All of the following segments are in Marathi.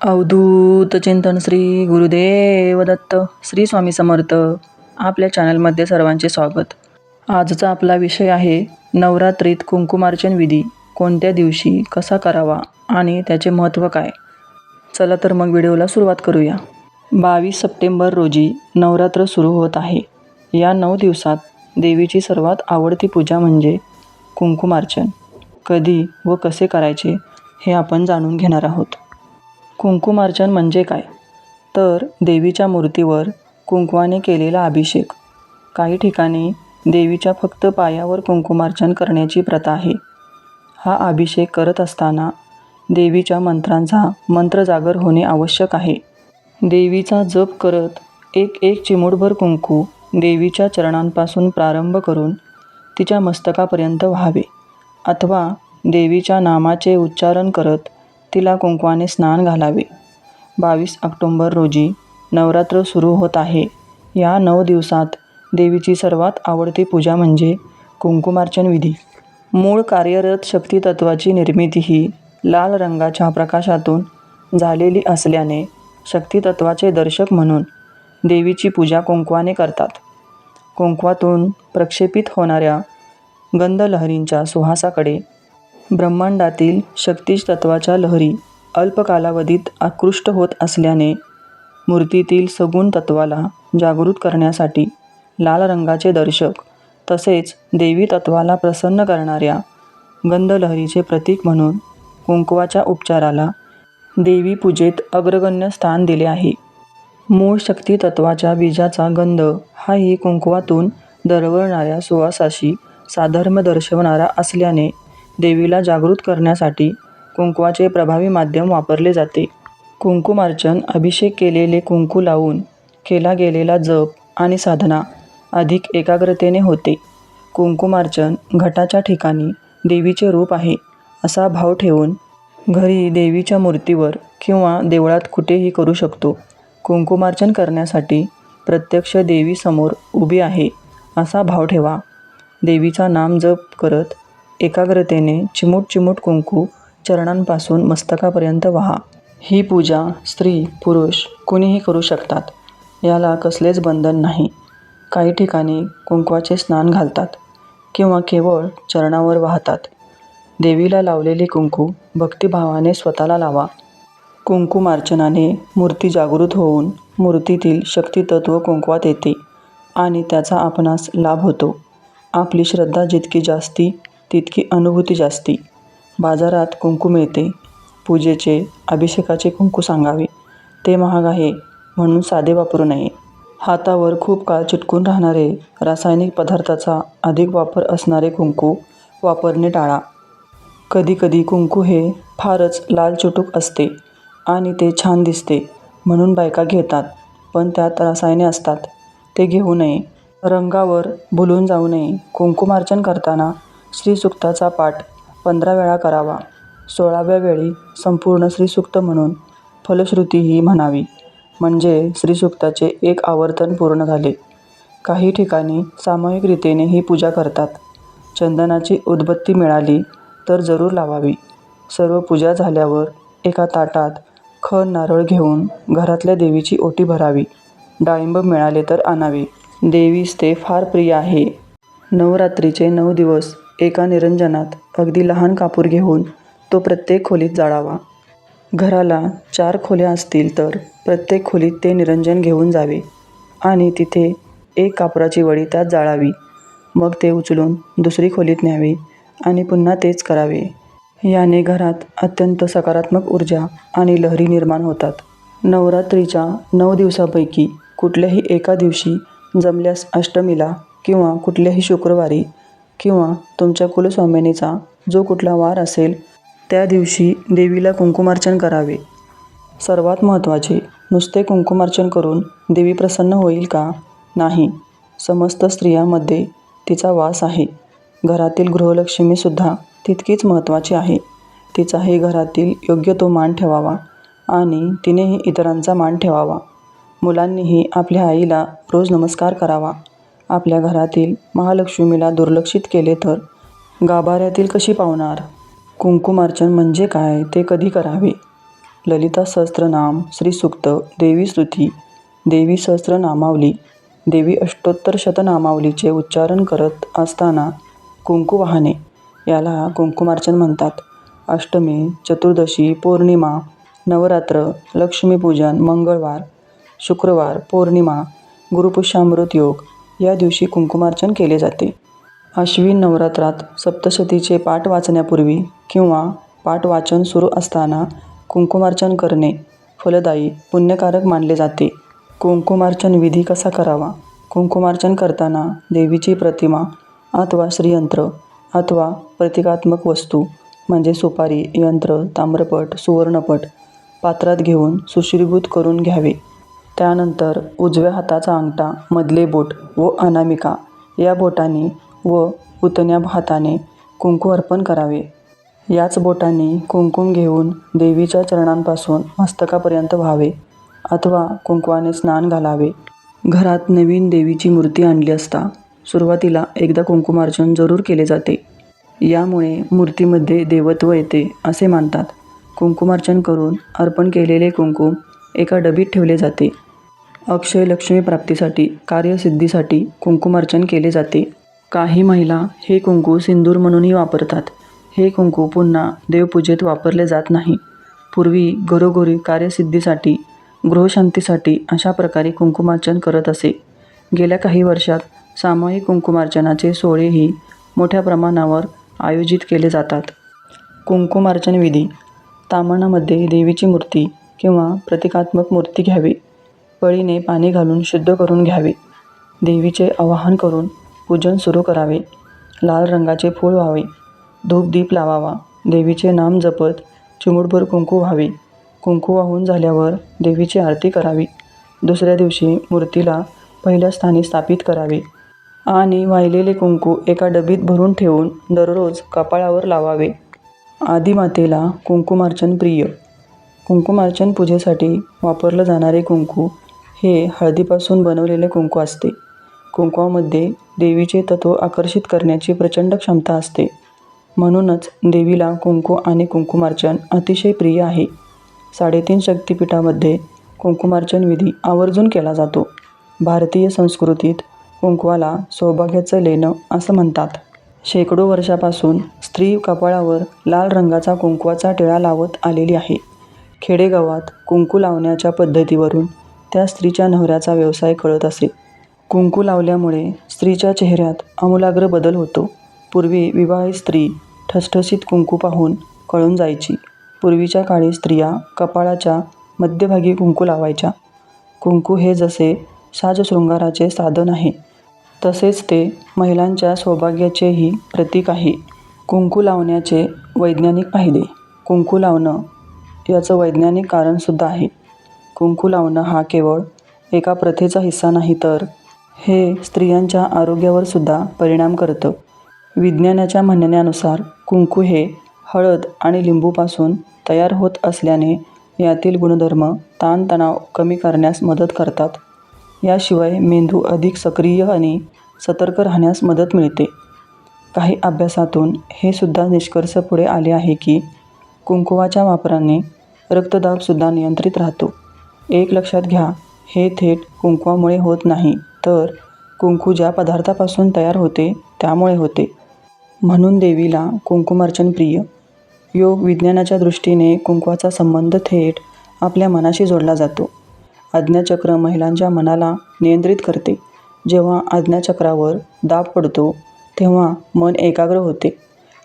अवधूत चिंतन श्री गुरुदेव दत्त श्री स्वामी समर्थ. आपल्या चॅनलमध्ये सर्वांचे स्वागत. आजचा आपला विषय आहे नवरात्रीत कुंकुमार्चन विधी. कोणत्या दिवशी कसा करावा आणि त्याचे महत्त्व काय? चला तर मग व्हिडिओला सुरुवात करूया. बावीस सप्टेंबर रोजी नवरात्र सुरू होत आहे. या नऊ दिवसात देवीची सर्वात आवडती पूजा म्हणजे कुंकुमार्चन कधी व कसे करायचे हे आपण जाणून घेणार आहोत. कुंकुमार्चन म्हणजे काय? तर देवीच्या मूर्तीवर कुंकवाने केलेला अभिषेक. काही ठिकाणी देवीच्या फक्त पायावर कुंकुमार्चन करण्याची प्रथा आहे. हा अभिषेक करत असताना देवीच्या मंत्रांचा मंत्र जागर होणे आवश्यक आहे. देवीचा जप करत एक एक चिमूटभर कुंकू देवीच्या चरणांपासून प्रारंभ करून तिच्या मस्तकापर्यंत व्हावे अथवा देवीच्या नामाचे उच्चारण करत तिला कुंकवाने स्नान घालावे. बावीस ऑक्टोंबर रोजी नवरात्र सुरू होत आहे. या नऊ दिवसात देवीची सर्वात आवडती पूजा म्हणजे कुंकुमार्चन विधी. मूळ कार्यरत शक्तितत्वाची निर्मिती ही लाल रंगाच्या प्रकाशातून झालेली असल्याने शक्तितत्वाचे दर्शक म्हणून देवीची पूजा कुंकवाने करतात. कुंकवातून प्रक्षेपित होणाऱ्या गंधलहरींच्या सुहासाकडे ब्रह्मांडातील शक्तीश तत्वाच्या लहरी अल्प कालावधीत आकृष्ट होत असल्याने मूर्तीतील सगुण तत्वाला जागृत करण्यासाठी लाल रंगाचे दर्शक तसेच देवी तत्वाला प्रसन्न करणाऱ्या गंधलहरीचे प्रतीक म्हणून कुंकवाच्या उपचाराला देवी पूजेत अग्रगण्य स्थान दिले आहे. मूळ शक्ती तत्वाच्या बीजाचा गंध हाही कुंकवातून दरवळणाऱ्या सुवासाशी साधर्म दर्शवणारा असल्याने देवीला जागृत करण्यासाठी कुंकवाचे प्रभावी माध्यम वापरले जाते. कुंकुमार्चन अभिषेक केलेले कुंकू लावून केला गेलेला जप आणि साधना अधिक एकाग्रतेने होते. कुंकुमार्चन घटाच्या ठिकाणी देवीचे रूप आहे असा भाव ठेवून घरी देवीच्या मूर्तीवर किंवा देवळात कुठेही करू शकतो. कुंकुमार्चन करण्यासाठी प्रत्यक्ष देवीसमोर उभी आहे असा भाव ठेवा. देवीचा नाम जप करत एकाग्रतेने चिमूट चिमूट कुंकू चरणांपासून मस्तकापर्यंत वाहा. ही पूजा स्त्री पुरुष कुणीही करू शकतात. याला कसलेच बंधन नाही. काही ठिकाणी कुंकवाचे स्नान घालतात किंवा केवळ चरणावर वाहतात. देवीला लावलेले कुंकू भक्तिभावाने स्वतःला लावा. कुंकुमार्चनाने मूर्ती जागृत होऊन मूर्तीतील शक्तितत्व कुंकवात येते आणि त्याचा आपणास लाभ होतो. आपली श्रद्धा जितकी जास्ती तितकी अनुभूती जास्ती. बाजारात कुंकू मिळते. पूजेचे अभिषेकाचे कुंकू सांगावे. ते महाग आहे म्हणून साधे वापरू नये. हातावर खूप काळ चिटकून राहणारे रासायनिक पदार्थाचा अधिक वापर असणारे कुंकू वापरणे टाळा. कधीकधी कुंकू हे फारच लाल चुटूक असते आणि ते छान दिसते म्हणून बायका घेतात पण त्यात रसायने असतात. ते घेऊ नये. रंगावर भुलून जाऊ नये. कुंकुमार्चन करताना श्रीसुक्ताचा पाठ पंधरा वेळा करावा. सोळाव्या वेळी संपूर्ण श्रीसुक्त म्हणून फलश्रुती ही म्हणावी. म्हणजे श्रीसुक्ताचे एक आवर्तन पूर्ण झाले. काही ठिकाणी सामूहिक रीतीने ही पूजा करतात. चंदनाची उदबत्ती मिळाली तर जरूर लावावी. सर्व पूजा झाल्यावर एका ताटात खण नारळ घेऊन घरातल्या देवीची ओटी भरावी. डाळिंब मिळाले तर आणावे. देवीस ते फार प्रिय आहे. नवरात्रीचे नऊ दिवस एका निरंजनात अगदी लहान कापूर घेऊन तो प्रत्येक खोलीत जाळावा. घराला चार खोल्या असतील तर प्रत्येक खोलीत ते निरंजन घेऊन जावे आणि तिथे एक कापराची वडी त्यात जाळावी. मग ते उचलून दुसरी खोलीत न्यावे आणि पुन्हा तेच करावे. याने घरात अत्यंत सकारात्मक ऊर्जा आणि लहरी निर्माण होतात. नवरात्रीच्या नऊ दिवसापैकी कुठल्याही एका दिवशी जमल्यास अष्टमीला किंवा कुठल्याही शुक्रवारी किंवा तुमच्या कुलस्वामिनीचा जो कुठला वार असेल त्या दिवशी देवीला कुंकुमार्चन करावे. सर्वात महत्त्वाचे नुसते कुंकुमार्चन करून देवी प्रसन्न होईल का? नाही. समस्त स्त्रियांमध्ये तिचा वास आहे. घरातील गृहलक्ष्मीसुद्धा तितकीच महत्त्वाची आहे. तिचाही घरातील योग्य तो मान ठेवावा आणि तिनेही इतरांचा मान ठेवावा. मुलांनीही आपल्या आईला रोज नमस्कार करावा. आपल्या घरातील महालक्ष्मीला दुर्लक्षित केले तर गाभाऱ्यातील कशी पावणार? कुंकुमार्चन म्हणजे काय ते कधी करावे? ललिता सहस्त्रनाम श्री सूक्त देवी स्तुती देवी सहस्त्रनामावली देवी अष्टोत्तर शतनामावलीचे उच्चारण करत असताना कुंकू वाहने याला कुंकुमार्चन म्हणतात. अष्टमी चतुर्दशी पौर्णिमा नवरात्र लक्ष्मीपूजन मंगळवार शुक्रवार पौर्णिमा गुरुपुष्यामृत योग या दिवशी कुंकुमार्चन केले जाते. आश्विन नवरात्रात सप्तशतीचे पाठ वाचण्यापूर्वी किंवा पाठ वाचन सुरू असताना कुंकुमार्चन करणे फलदायी पुण्यकारक मानले जाते. कुंकुमार्चन विधी कसा करावा? कुंकुमार्चन करताना देवीची प्रतिमा अथवा श्रीयंत्र अथवा प्रतिकात्मक वस्तू म्हणजे सुपारी यंत्र ताम्रपट सुवर्णपट पात्रात घेऊन सुशरीभूत करून घ्यावे. त्यानंतर उजव्या हाताचा अंगठा मधले बोट व अनामिका या बोटाने व उतण्या हाताने कुंकू अर्पण करावे. याच बोटांनी कुंकुम घेऊन देवीच्या चरणांपासून मस्तकापर्यंत व्हावे अथवा कुंकवाने स्नान घालावे. घरात नवीन देवीची मूर्ती आणली असता सुरुवातीला एकदा कुंकुमार्चन जरूर केले जाते. यामुळे मूर्तीमध्ये देवत्व येते असे मानतात. कुंकुमार्चन करून अर्पण केलेले कुंकुम एका डबीत ठेवले जाते. अक्षय लक्ष्मी प्राप्तीसाठी कार्यसिद्धीसाठी कुंकुमार्चन केले जाते. काही महिला हे कुंकू सिंदूर म्हणूनही वापरतात. हे कुंकू पुन्हा देवपूजेत वापरले जात नाही. पूर्वी घरोघरी कार्यसिद्धीसाठी गृहशांतीसाठी अशा प्रकारे कुंकुमार्चन करत असे. गेल्या काही वर्षात सामूहिक कुंकुमार्चनाचे सोहळेही मोठ्या प्रमाणावर आयोजित केले जातात. कुंकुमार्चन विधी तामणामध्ये देवीची मूर्ती किंवा प्रतिकात्मक मूर्ती घ्यावी. पळीने पाणी घालून शुद्ध करून घ्यावे. देवीचे आवाहन करून पूजन सुरू करावे. लाल रंगाचे फूल व्हावे. धूपदीप लावावा. देवीचे नाम जपत चिमुडभर कुंकू व्हावे. कुंकू वाहून झाल्यावर देवीची आरती करावी. दुसऱ्या दिवशी मूर्तीला पहिल्या स्थानी स्थापित करावे. आणि वाहिलेले कुंकू एका डबीत भरून ठेवून दररोज कपाळावर लावावे. आदिमातेला कुंकुमार्चन प्रिय कुंकुमार्चन पूजेसाठी वापरलं जाणारे कुंकू हे हळदीपासून बनवलेले कुंकू असते. कुंकवामध्ये देवीचे तत्व आकर्षित करण्याची प्रचंड क्षमता असते. म्हणूनच देवीला कुंकू आणि कुंकुमार्चन अतिशय प्रिय आहे. साडेतीन शक्तिपीठामध्ये कुंकुमार्चन विधी आवर्जून केला जातो. भारतीय संस्कृतीत कुंकवाला सौभाग्याचं लेणं असं म्हणतात. शेकडो वर्षापासून स्त्री कपाळावर लाल रंगाचा कुंकवाचा टिळा लावत आलेली आहे. खेडेगावात कुंकू लावण्याच्या पद्धतीवरून त्या स्त्रीच्या नवऱ्याचा व्यवसाय कळत असे कुंकू लावल्यामुळे स्त्रीच्या चेहऱ्यात आमूलाग्र बदल होतो. पूर्वी विवाहित स्त्री ठसठसीत कुंकू पाहून कळून जायची. पूर्वीच्या काळी स्त्रिया कपाळाच्या मध्यभागी कुंकू लावायच्या. कुंकू हे जसे साजशृंगाराचे साधन आहे तसेच ते महिलांच्या सौभाग्याचेही प्रतीक आहे. कुंकू लावण्याचे वैज्ञानिक फायदे कुंकू लावणं याचं वैज्ञानिक कारणसुद्धा आहे. कुंकू लावणं हा केवळ एका प्रथेचा हिस्सा नाही तर हे स्त्रियांच्या आरोग्यावर सुद्धा परिणाम करतं. विज्ञानाच्या म्हणण्यानुसार कुंकू हे हळद आणि लिंबूपासून तयार होत असल्याने यातील गुणधर्म ताणतणाव कमी करण्यास मदत करतात. याशिवाय मेंदू अधिक सक्रिय आणि सतर्क राहण्यास मदत मिळते. काही अभ्यासातून हे सुद्धा निष्कर्ष पुढे आले आहे की कुंकुवाच्या वापराने रक्तदाबसुद्धा नियंत्रित राहतो. एक लक्षात घ्या हे थेट कुंकवामुळे होत नाही. तर कुंकू ज्या पदार्थापासून तयार होते त्यामुळे होते. म्हणून देवीला कुंकुमार्चन प्रिय योग विज्ञानाच्या दृष्टीने कुंकवाचा संबंध थेट आपल्या मनाशी जोडला जातो. आज्ञाचक्र महिलांच्या मनाला नियंत्रित करते. जेव्हा आज्ञाचक्रावर दाब पडतो तेव्हा मन एकाग्र होते.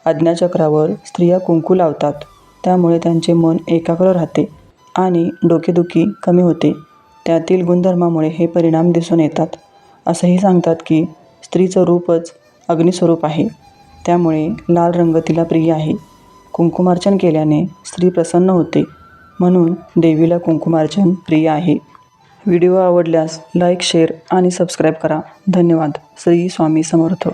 आज्ञाचक्रावर स्त्रिया कुंकू लावतात त्यामुळे त्यांचे मन एकाग्र राहते. आणि डोकेदुखी कमी होते. त्यातील गुणधर्मामुळे हे परिणाम दिसून येतात. असंही सांगतात की स्त्रीचं रूपच अग्निस्वरूप आहे. त्यामुळे लाल रंग तिला प्रिय आहे. कुंकुमार्चन केल्याने स्त्री प्रसन्न होते. म्हणून देवीला कुंकुमार्चन प्रिय आहे. व्हिडिओ आवडल्यास लाईक शेअर आणि सबस्क्राईब करा. धन्यवाद. श्री स्वामी समर्थ.